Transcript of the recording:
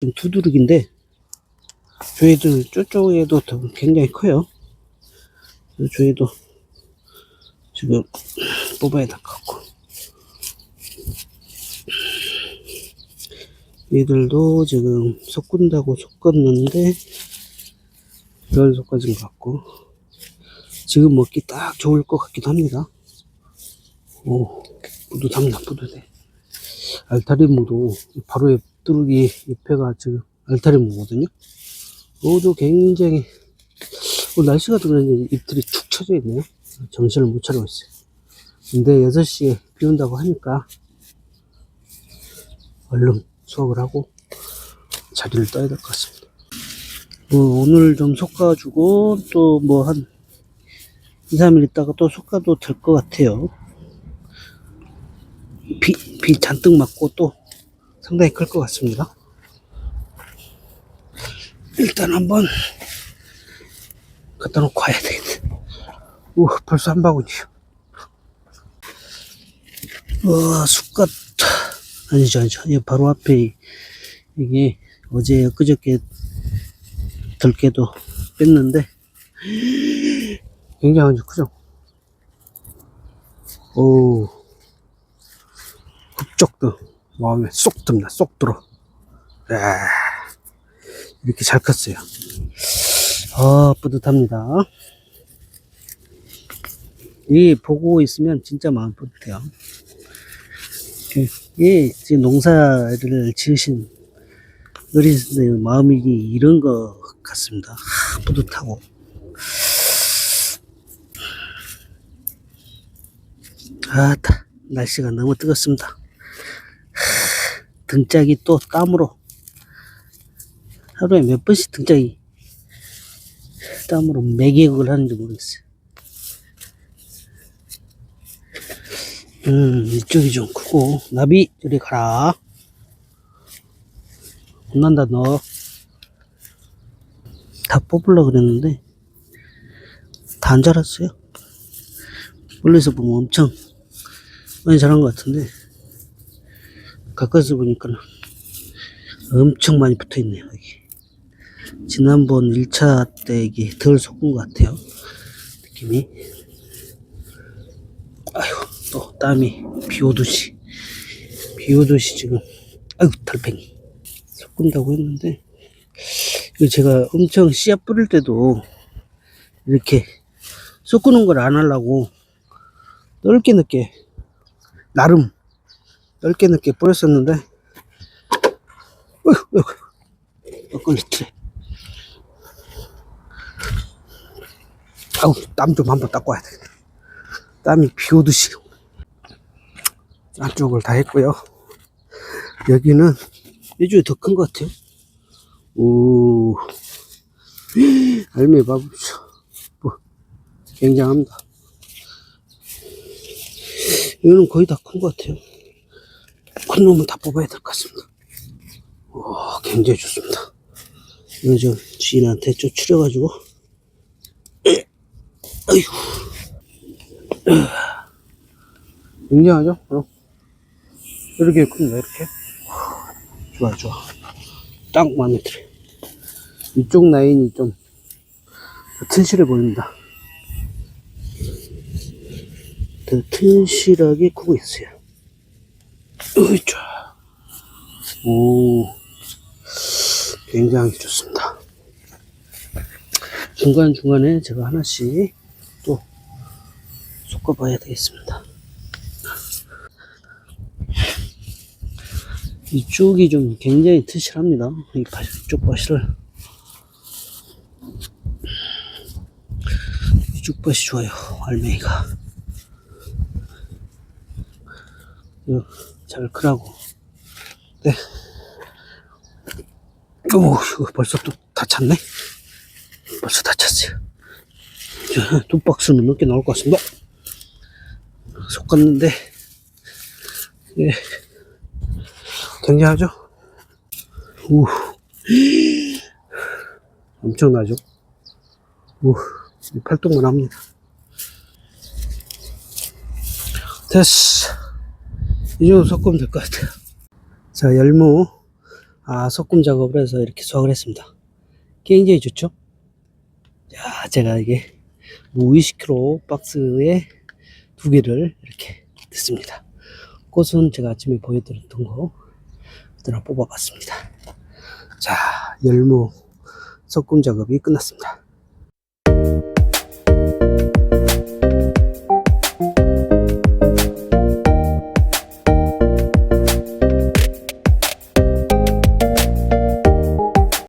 좀 두드러기인데 저쪽에도 더 굉장히 커요. 조회도 지금 뽑아야 될 것 같고 얘들도 지금 섞은다고 섞었는데 덜 섞어진 것 같고 지금 먹기 딱 좋을 것 같기도 합니다. 오 뿌듯합니다 뿌듯해. 알타리무도 바로 옆 두르기 옆에가 지금 알타리 무거든요. 모두 굉장히 어, 날씨가 그런지 잎들이 축 처져 있네요. 정신을 못 차리고 있어요. 근데 6시에 비 온다고 하니까 얼른 수업을 하고 자리를 떠야 될 것 같습니다. 뭐 오늘 좀 솎아주고 또 뭐 한 2, 3일 있다가 또 솎아도 될 것 같아요. 비, 비 잔뜩 맞고 또 상당히 클 것 같습니다. 일단 한번 갖다 놓고 와야 되겠네. 오, 벌써 한 바구니요. 와, 쑥갓. 아니죠, 아니죠. 이 바로 앞에 이- 이게 어제 엊그저께 들깨도 뺐는데 굉장히 아주 크죠? 오, 흡족도 마음에 쏙 듭니다. 쏙 들어. 야, 이렇게 잘 컸어요. 아, 뿌듯합니다. 이 보고 있으면 진짜 마음 뿌듯해요. 예, 지금 농사를 지으신 어린이들 마음이 이런 것 같습니다. 하, 뿌듯하고. 아따, 날씨가 너무 뜨겁습니다. 하, 등짝이 또 땀으로 하루에 몇 번씩 등짝이 땀으로 매개극을 하는지 모르겠어요. 음, 이쪽이 좀 크고, 나비, 저리 가라. 혼난다, 너. 다 뽑으려고 그랬는데, 다 안 자랐어요. 멀리서 보면 엄청 많이 자란 것 같은데, 가까이서 보니까 엄청 많이 붙어 있네요, 여기. 지난번 1차 때 이게 덜 섞은 것 같아요. 느낌이. 아이고, 또 땀이 비 오듯이. 비 오듯이 지금, 아이고, 달팽이. 섞은다고 했는데, 이거 제가 엄청 씨앗 뿌릴 때도 이렇게 섞는 걸 안 하려고 넓게 넓게, 나름 넓게 넓게 뿌렸었는데, 어이구, 어이구, 엇걸리트래. 아우, 땀 좀 한번 와야 되겠다. 땀이 비 오듯이. 안쪽을 다 했고요. 여기는 이쪽이 더큰 것 같아요. 오, 알매 봐보죠. 뭐, 굉장합니다. 이거는 거의 다 큰 것 같아요. 큰 놈은 다 뽑아야 될 것 같습니다. 오, 굉장히 좋습니다. 이거 좀 지인한테 좀 추려가지고 아이고. 굉장하죠? 어. 이렇게 큽니다, 이렇게. 좋아, 좋아. 딱 마음에 들어요. 이쪽 라인이 좀 튼실해 보입니다. 더 튼실하게 크고 있어요. 으이, 좋아. 오. 굉장히 좋습니다. 중간중간에 제가 하나씩 또 섞어봐야 되겠습니다. 이쪽이 좀 굉장히 튼실합니다. 이 밭, 이쪽 밭을. 이쪽 밭이 좋아요. 알맹이가. 잘 크라고. 네. 오, 벌써 또 다 찼네? 벌써 다 찼어요. 자, 두 박스는 넘게 나올 것 같습니다. 섞었는데, 예, 굉장하죠? 우, 엄청나죠? 우, 이 팔뚝만 합니다. 됐어. 이 정도 섞으면 될 것 같아요. 자, 열무 아, 석금 작업을 해서 이렇게 수확을 했습니다. 굉장히 좋죠? 자, 제가 이게 무 20kg 박스에 두 개를 이렇게 넣습니다. 꽃은 제가 아침에 보여드렸던 거 그대로 뽑아봤습니다. 자, 열무 석금 작업이 끝났습니다.